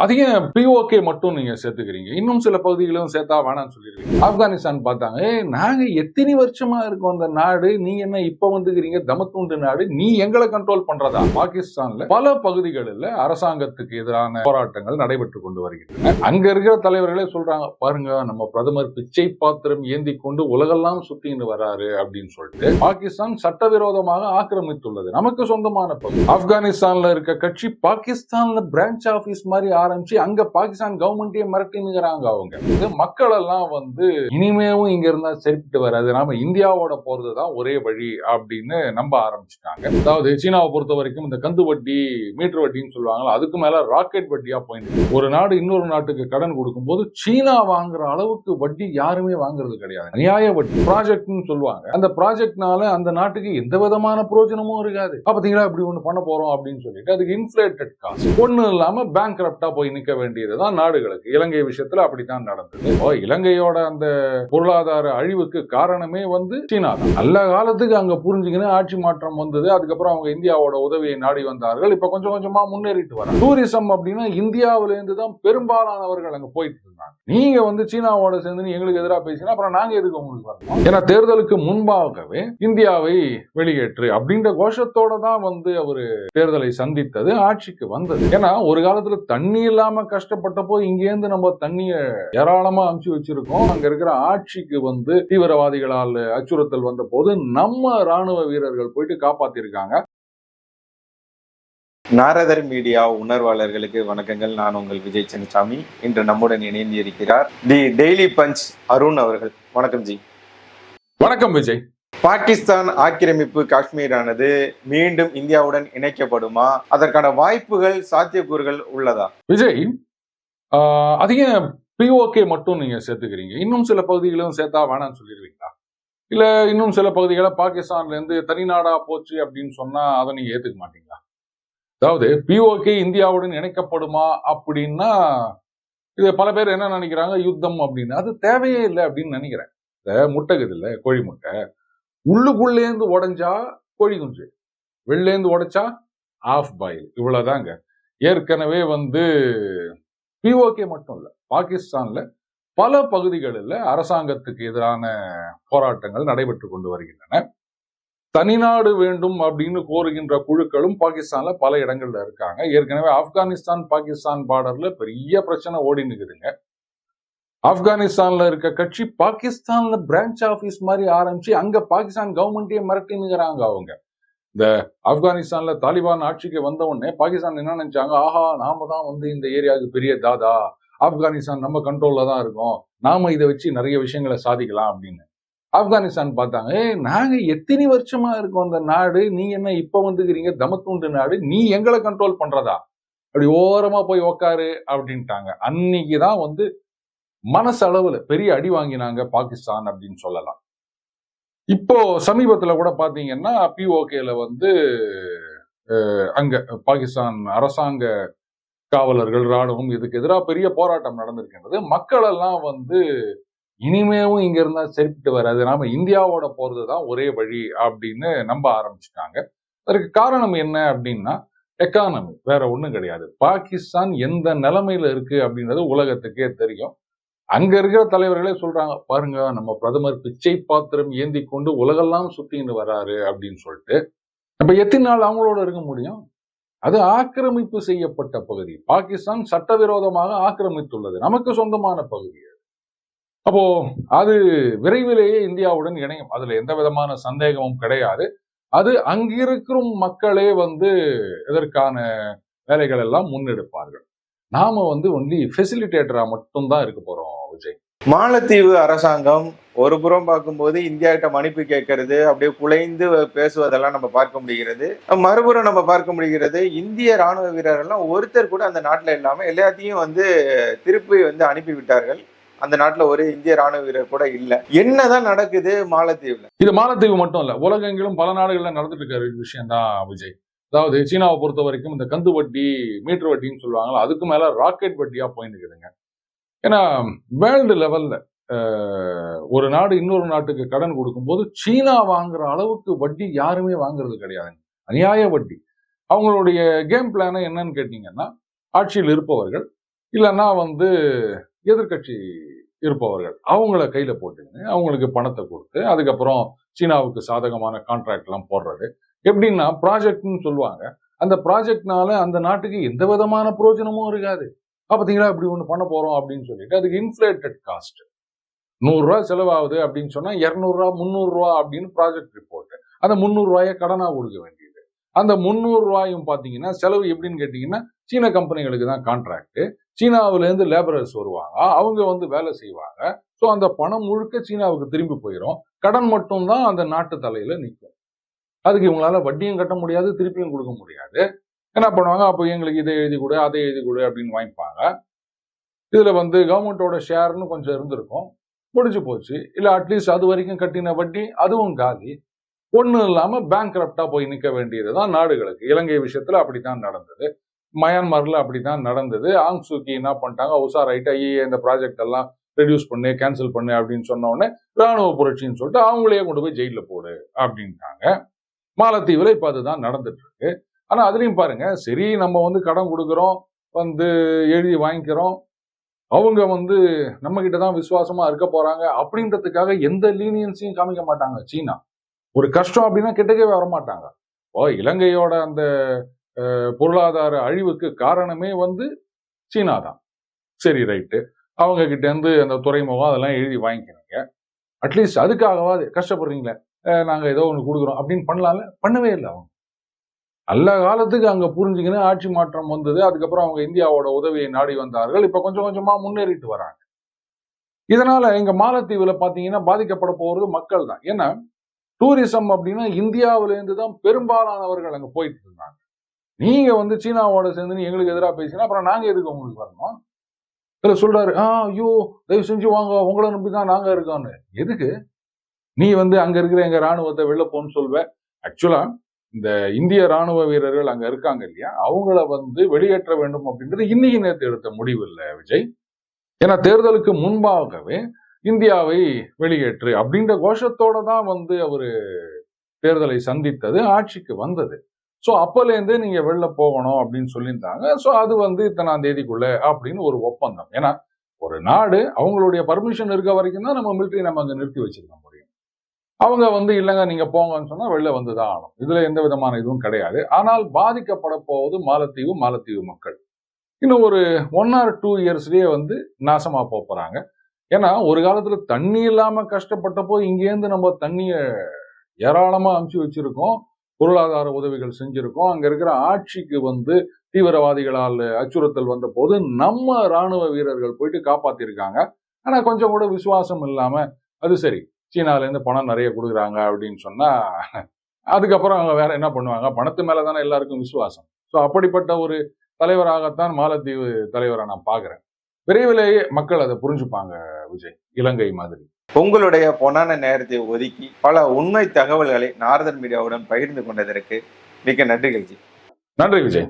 அதிகம் பிஓகே மட்டும் நீங்க சேர்த்துக்கிறீங்க. இன்னும் சில பகுதிகளும் சேர்த்தா வேணாம்னு சொல்லிருக்கீங்க ஆப்கானிஸ்தான் பார்த்தாங்க நாங்க எத்தனை வருஷமா இருக்கோம் அந்த நாடு? நீ என்ன இப்ப வந்துக்கிறீங்க? தமத்துண்டு நாடு? நீ எங்களை கண்ட்ரோல் பண்றதா? பாகிஸ்தான்ல பல பகுதிகளில் அரசாங்கத்துக்கு எதிரான போராட்டங்கள் நடைபெற்று கொண்டு வருகின்றன. அங்க இருக்கிற தலைவர்களே சொல்றாங்க பாருங்க நம்ம பிரதமர் பிச்சை பாத்திரம் ஏந்தி கொண்டு உலகெல்லாம் சுத்தின்னு வராரு அப்படின்னு சொல்லிட்டு பாகிஸ்தான் சட்டவிரோதமாக ஆக்கிரமித்துள்ளது. நமக்கு சொந்தமான பகுதி. ஆப்கானிஸ்தான்ல இருக்க கட்சி பாகிஸ்தான்ல பிரான்ச் ஆபீஸ் மாதிரி ஆரம்பிச்சு அங்க பாகிஸ்தான் கவர்மெண்ட்டே மிரட்டினுங்கிறாங்க அவங்க. இது மக்கள் எல்லாம் வந்து இனிமேவும் இங்க இருந்தா சரிப்பட்டு வராது. நாம இந்தியாவோட போறதுதான் ஒரே வழி அப்படின்னு நம்ப ஆரம்பிச்சுட்டாங்க. அதாவது சீனாவை பொறுத்த வரைக்கும் இந்த கந்து வட்டி மீட்டர் வட்டின்னு சொல்லுவாங்களா அதுக்கு மேல ராக்கெட் வட்டியா போயிட்டு ஒரு நாடு இன்னொரு நாட்டுக்கு கடன் கொடுக்கும்போது சீனா வாங்குற அளவுக்கு வட்டி யாருமே வாங்குறது கிடையாது. நியாய வட்டி ப்ராஜெக்ட்னு சொல்லுவாங்க. அந்த ப்ராஜெக்ட்னால அந்த நாட்டுக்கு எந்த விதமான பிரயோஜனமும் இருக்காது. பாத்தீங்களா இப்படி ஒண்ணு பண்ண போறோம் அப்படின்னு சொல்லிட்டு அதுக்கு இன்ஃபிளேட்டட் காசு ஒண்ணு இல்லாம பேங்க் போய் நிக்க வேண்டியதுதான் நாடுகளுக்கு. இலங்கை விஷயத்துல அப்படித்தான் நடந்தது. ஓ இலங்கையோட அந்த பொருளாதார அழிவுக்கு காரணமே வந்து சீனா தான். நல்ல காலத்துக்கு அங்க புரிஞ்சுக்கின்னு ஆட்சி மாற்றம் வந்தது. அதுக்கப்புறம் அவங்க இந்தியாவோட உதவியை நாடி வந்தார்கள். இப்ப கொஞ்சம் கொஞ்சமா முன்னேறிட்டு வராங்க. டூரிசம் அப்படின்னா இந்தியாவிலேருந்து தான் பெரும்பாலானவர்கள் அங்க போயிட்டு இருந்தாங்க. நீங்க வந்து சீனாவோட சேர்ந்து எங்களுக்கு எதிராக பேசினா அப்புறம் நாங்க எதுக்கு உங்களுக்கு வரணும்? ஏன்னா தேர்தலுக்கு முன்பாகவே இந்தியாவை வெளியேற்று அப்படின்ற கோஷத்தோட தான் வந்து அவரு தேர்தலை சந்தித்தது ஆட்சிக்கு வந்தது. ஏன்னா ஒரு காலத்துல தண்ணீர் இல்லாம கஷ்டப்பட்டப்போ இங்கேருந்து நம்ம தண்ணிய ஏராளமா அமுச்சு வச்சிருக்கோம். அங்க இருக்கிற ஆட்சிக்கு வந்து தீவிரவாதிகளால் அச்சுறுத்தல் வந்த போது நம்ம ராணுவ வீரர்கள் போயிட்டு காப்பாத்திருக்காங்க. நாரதர் மீடியா உணர்வாளர்களுக்கு வணக்கங்கள். நான் உங்கள் விஜய் சின்னசாமி. இன்று நம்முடன் இணைந்து இருக்கிறார் தி டெய்லி பஞ்ச் அருண் அவர்கள். வணக்கம் ஜி. வணக்கம் விஜய். பாகிஸ்தான் ஆக்கிரமிப்பு காஷ்மீரானது மீண்டும் இந்தியாவுடன் இணைக்கப்படுமா? அதற்கான வாய்ப்புகள் சாத்தியக்கூறுகள் உள்ளதா? விஜய் ஆஹ் பிஓகே மட்டும் நீங்க சேர்த்துக்கிறீங்க? இன்னும் சில பகுதிகளும் சேர்த்தா வேணாம்னு சொல்லிடுவீங்களா? இல்ல இன்னும் சில பகுதிகளை பாகிஸ்தான்ல இருந்து தனிநாடா போச்சு அப்படின்னு சொன்னா அதை நீங்க ஏத்துக்க மாட்டீங்களா? அதாவது பிஓகே இந்தியாவுடன் இணைக்கப்படுமா அப்படின்னா இது பல பேர் என்ன நினைக்கிறாங்க? யுத்தம் அப்படின்னு. அது தேவையே இல்லை அப்படின்னு நினைக்கிறேன். இந்த முட்டைக்குது இல்ல? கோழி முட்டை. உள்ளுக்குள்ளேந்து உடைஞ்சா கோழி குஞ்சு. வெளிலேந்து உடைச்சா ஆஃப் பாயில் இவ்வளவுதாங்க. ஏற்கனவே வந்து பிஓகே மட்டும் இல்ல பாகிஸ்தான்ல பல பகுதிகளில் அரசாங்கத்துக்கு எதிரான போராட்டங்கள் நடைபெற்று கொண்டு வருகின்றன. தனிநாடு வேண்டும் அப்படின்னு கோருகின்ற குழுக்களும் பாகிஸ்தான்ல பல இடங்கள்ல இருக்காங்க. ஏற்கனவே ஆப்கானிஸ்தான் பாகிஸ்தான் பார்டர்ல பெரிய பிரச்சனை ஓடி நிற்குதுங்க ஆப்கானிஸ்தான்ல இருக்க கட்சி பாகிஸ்தான்ல பிரான்ச் ஆபீஸ் மாதிரி ஆரம்பிச்சு அங்க பாகிஸ்தான் கவர்மெண்ட்டே மிரட்டினுங்கிறாங்க அவங்க. இந்த ஆப்கானிஸ்தான்ல தாலிபான் ஆட்சிக்கு வந்த உடனே பாகிஸ்தான் என்ன நினைச்சாங்க? ஆஹா நாம தான் வந்து இந்த ஏரியாவுக்கு பெரிய தாதா. ஆப்கானிஸ்தான் நம்ம கண்ட்ரோல்ல தான் இருக்கோம். நாம இதை வச்சு நிறைய விஷயங்களை சாதிக்கலாம் அப்படின்னு. ஆப்கானிஸ்தான் பார்த்தாங்க நாங்க எத்தனை வருஷமா இருக்கோம் அந்த நாடு? நீ என்ன இப்ப வந்துக்கிறீங்க? தமத்துண்டு நாடு? நீ எங்களை கண்ட்ரோல் பண்றதா? அப்படி ஓரமா போய் உக்காரு அப்படின்ட்டாங்க. அன்னைக்கு தான் வந்து மனசளவில் பெரிய அடி வாங்கினாங்க பாகிஸ்தான் அப்படின்னு சொல்லலாம். இப்போ சமீபத்துல கூட பார்த்தீங்கன்னா பிஓகேல வந்து அஹ், அங்க பாகிஸ்தான் அரசாங்க காவலர்கள் ராணுவம் இதுக்கு எதிராக பெரிய போராட்டம் நடந்திருக்கின்றது. மக்கள் எல்லாம் வந்து இனிமேவும் இங்க இருந்தா சரிப்பட்டு வராது. நாம இந்தியாவோட போறதுதான் ஒரே வழி அப்படின்னு நம்ப ஆரம்பிச்சுட்டாங்க. அதற்கு காரணம் என்ன அப்படின்னா எக்கானமி வேற ஒண்ணும் கிடையாது. பாகிஸ்தான் எந்த நிலைமையில இருக்கு அப்படின்றது உலகத்துக்கே தெரியும். அங்க இருக்கிற தலைவர்களே சொல்றாங்க பாருங்க நம்ம பிரதமர் பிச்சை பாத்திரம் ஏந்தி கொண்டு உலகெல்லாம் சுத்தின்னு வராரு அப்படின்னு சொல்லிட்டு நம்ம எத்தனை நாள் அவங்களோட இருக்க முடியும்? அது ஆக்கிரமிப்பு செய்யப்பட்ட பகுதி. பாகிஸ்தான் சட்டவிரோதமாக ஆக்கிரமித்துள்ளது. நமக்கு சொந்தமான பகுதி அப்போ அது விரைவிலேயே இந்தியாவுடன் இணையும். அதுல எந்த விதமான சந்தேகமும் கிடையாது. அது அங்கிருக்கும் மக்களே வந்து இதற்கான வேலைகள் எல்லாம் முன்னெடுப்பார்கள். நாம வந்து ஒன்லி ஃபெசிலிட்டேட்டரா மட்டும்தான் இருக்க போறோம். விஜய் மாலத்தீவு அரசாங்கம் ஒரு புறம் பார்க்கும்போது இந்தியாகிட்ட மன்னிப்பு கேட்கறது அப்படியே குலைந்து பேசுவதெல்லாம் நம்ம பார்க்க முடிகிறது. மறுபுறம் நம்ம பார்க்க முடிகிறது இந்திய ராணுவ வீரர்கள்லாம் ஒருத்தர் கூட அந்த நாட்டில் இல்லாமல் எல்லாத்தையும் வந்து திருப்பி வந்து அனுப்பி விட்டார்கள். அந்த நாட்டுல ஒரு இந்திய ராணுவ வீரர் கூட இல்ல. என்னதான் நடக்குது மாலத்தீவுல? இது மாலத்தீவு மட்டும் இல்ல உலகெங்கிலும் பல நாடுகள்ல நடந்துட்டு இருக்க விஷயம் தான் விஜய். அதாவது சீனாவை பொறுத்த வரைக்கும் இந்த கந்து வட்டி மீட்டர் வட்டின்னு சொல்லுவாங்களா அதுக்கு மேல ராக்கெட் வட்டியா போயின்னு இருக்குதுங்க. ஏன்னா வேர்ல்டு லெவலில் ஒரு நாடு இன்னொரு நாட்டுக்கு கடன் கொடுக்கும்போது சீனா வாங்குற அளவுக்கு வட்டி யாருமே வாங்குறது கிடையாதுங்க அநியாய வட்டி. அவங்களுடைய கேம் பிளானை என்னன்னு கேட்டிங்கன்னா ஆட்சியில் இருப்பவர்கள் இல்லைன்னா வந்து எதிர்க்கட்சி இருப்பவர்கள் அவங்கள கையில் போட்டுக்கின்னு அவங்களுக்கு பணத்தை கொடுத்து அதுக்கப்புறம் சீனாவுக்கு சாதகமான கான்ட்ராக்ட்லாம் போடுறது. எப்படின்னா ப்ராஜெக்ட்னு சொல்லுவாங்க. அந்த ப்ராஜெக்ட்னால அந்த நாட்டுக்கு எந்த விதமான பிரயோஜனமும் இருக்காது. பார்த்தீங்களா இப்படி ஒன்று பண்ண போறோம் அப்படின்னு சொல்லிட்டு அதுக்கு இன்ஃப்ளேட்டட் காஸ்ட் நூறுரூவா செலவாகுது அப்படின்னு சொன்னால் இரநூறுவா முந்நூறுரூவா அப்படின்னு ப்ராஜெக்ட் ரிப்போர்ட் அந்த முந்நூறுரூவாயை கடனா கொடுக்க வேண்டியது. அந்த முந்நூறு ரூபாயும் செலவு எப்படின்னு கேட்டிங்கன்னா சீன கம்பெனிகளுக்கு தான் கான்ட்ராக்ட் சீனாவுல இருந்து லேபரர்ஸ் வருவாங்க. அவங்க வந்து வேலை செய்வாங்க. ஸோ அந்த பணம் முழுக்க சீனாவுக்கு திரும்பி போயிடும் கடன் மட்டும்தான் அந்த நாட்டு தலையில நிற்கும் அதுக்கு இவங்களால வட்டியும் கட்ட முடியாது திருப்பியும் கொடுக்க முடியாது. என்ன பண்ணுவாங்க? அப்போ எங்களுக்கு இதை எழுதி கொடு அதை எழுதி கொடு அப்படின்னு வாங்கிப்பாங்க. இதில் வந்து கவர்மெண்ட்டோட ஷேர்னு கொஞ்சம் இருந்திருக்கும். முடிஞ்சு போச்சு. இல்லை அட்லீஸ்ட் அது வரைக்கும் கட்டின வட்டி அதுவும் காலி. ஒன்றும் இல்லாமல் பேங்க் போய் நிற்க வேண்டியது தான் நாடுகளுக்கு. இலங்கை விஷயத்துல அப்படித்தான் நடந்தது. மயான்மரில் அப்படி தான் நடந்தது. ஆங் சூக்கி என்ன பண்ணிட்டாங்க? உசார் ஆயிட்டு ஐயே இந்த ப்ராஜெக்ட் எல்லாம் ரெடியூஸ் பண்ணு கேன்சல் பண்ணு அப்படின்னு சொன்ன உடனே ராணுவ புரட்சின்னு சொல்லிட்டு அவங்களையே கொண்டு போய் ஜெயிலில் போடு அப்படின்ட்டாங்க. மாலத்தீவில் இப்போ அதுதான் நடந்துட்டு இருக்கு. ஆனால் அதுலேயும் பாருங்க சரி நம்ம வந்து கடன் கொடுக்குறோம் வந்து எழுதி வாங்கிக்கிறோம் அவங்க வந்து நம்ம கிட்ட தான் விசுவாசமா இருக்க போறாங்க அப்படின்றதுக்காக எந்த லீனியன்ஸையும் காமிக்க மாட்டாங்க. சீனா. ஒரு கஷ்டம் அப்படின்னா கிட்டக்கவே வரமாட்டாங்க. ஓ இலங்கையோட அந்த பொருளாதார அழிவுக்கு காரணமே வந்து சீனா தான். சரி ரைட்டு அவங்க கிட்டேருந்து அந்த துறைமுகம் அதெல்லாம் எழுதி வாங்கிக்கிறீங்க. அட்லீஸ்ட் அதுக்காகவாது கஷ்டப்படுறீங்களே நாங்கள் ஏதோ ஒன்று கொடுக்குறோம் அப்படின்னு பண்ணலாம்ல? பண்ணவே இல்லை அவங்க. நல்ல காலத்துக்கு அங்க புரிஞ்சுக்கின்னு ஆட்சி மாற்றம் வந்தது. அதுக்கப்புறம் அவங்க இந்தியாவோட உதவியை நாடி வந்தார்கள். இப்ப கொஞ்சம் கொஞ்சமா முன்னேறிட்டு வராங்க. இதனால எங்க மாலத்தீவுல பாத்தீங்கன்னா பாதிக்கப்பட போறது மக்கள் தான் ஏன்னா டூரிசம் அப்படின்னா இந்தியாவிலேருந்து தான் பெரும்பாலானவர்கள் அங்க போயிட்டு இருந்தாங்க. நீங்க வந்து சீனாவோட சேர்ந்து எங்களுக்கு எதிராக பேசினா அப்புறம் நாங்க எதுக்கு உங்களுக்கு வரணும்? இதுல சொல்றாரு ஆ ஐயோ தயவு செஞ்சு வாங்க உங்களை நம்பி தான் நாங்க இருக்கோம்னு. எதுக்கு? நீ வந்து அங்க இருக்கிற எங்க ராணுவத்தை வெளில போன்னு சொல்வ ஆக்சுவலா இந்த இந்திய ராணுவ வீரர்கள் அங்க இருக்காங்க இல்லையா? அவங்கள வந்து வெளியேற்ற வேண்டும் அப்படின்றது இன்னைக்கு நேற்று எடுத்த முடிவு இல்லை விஜய். ஏன்னா தேர்தலுக்கு முன்பாகவே இந்தியாவை வெளியேற்று அப்படின்ற கோஷத்தோட தான் வந்து அவரு தேர்தலை சந்தித்தது ஆட்சிக்கு வந்தது. ஸோ அப்போலேருந்து நீங்க வெளில போகணும் அப்படின்னு சொல்லியிருந்தாங்க. ஸோ அது வந்து இத்தனாம் தேதிக்குள்ள அப்படின்னு ஒரு ஒப்பந்தம். ஏன்னா ஒரு நாடு அவங்களுடைய பர்மிஷன் இருக்க வரைக்கும் தான் நம்ம மிலிட்டரி நம்ம அங்கே நிறுத்தி வச்சிருக்க முடியும். அவங்க வந்து இல்லைங்க நீங்க போங்கன்னு சொன்னா வெளில வந்து தான் ஆகணும். இதுல எந்த விதமான இதுவும் கிடையாது. ஆனால் பாதிக்கப்பட போவது மாலத்தீவு மாலத்தீவு மக்கள். இன்னும் ஒரு ஒன் ஆர் டூ இயர்ஸ்லயே வந்து நாசமா போக போறாங்க. ஏன்னா ஒரு காலத்துல தண்ணி இல்லாம கஷ்டப்பட்டப்போ இங்கேருந்து நம்ம தண்ணியை ஏராளமா அமுச்சு வச்சிருக்கோம். பொருளாதார உதவிகள் செஞ்சிருக்கோம். அங்க இருக்கிற ஆட்சிக்கு வந்து தீவிரவாதிகளால் அச்சுறுத்தல் வந்த போது நம்ம ராணுவ வீரர்கள் போயிட்டு காப்பாத்திருக்காங்க. ஆனா கொஞ்சம் கூட விசுவாசம் இல்லாம அது சரி. சீனால இருந்து பணம் நிறைய கொடுக்குறாங்க அப்படின்னு சொன்னா அதுக்கப்புறம் அவங்க வேற என்ன பண்ணுவாங்க? பணத்து மேல தானே எல்லாருக்கும் விசுவாசம். ஸோ அப்படிப்பட்ட ஒரு தலைவராகத்தான் மாலத்தீவு தலைவரை நான் பார்க்கிறேன். விரைவிலேயே மக்கள் அதை புரிஞ்சுப்பாங்க விஜய். இலங்கை மாதிரி. உங்களுடைய பொன்னான நேரத்தை ஒதுக்கி பல உண்மை தகவல்களை நாரதன் மீடியாவுடன் பகிர்ந்து கொண்டதற்கு மிக்க நன்றிகள் ஜி நன்றி விஜய்.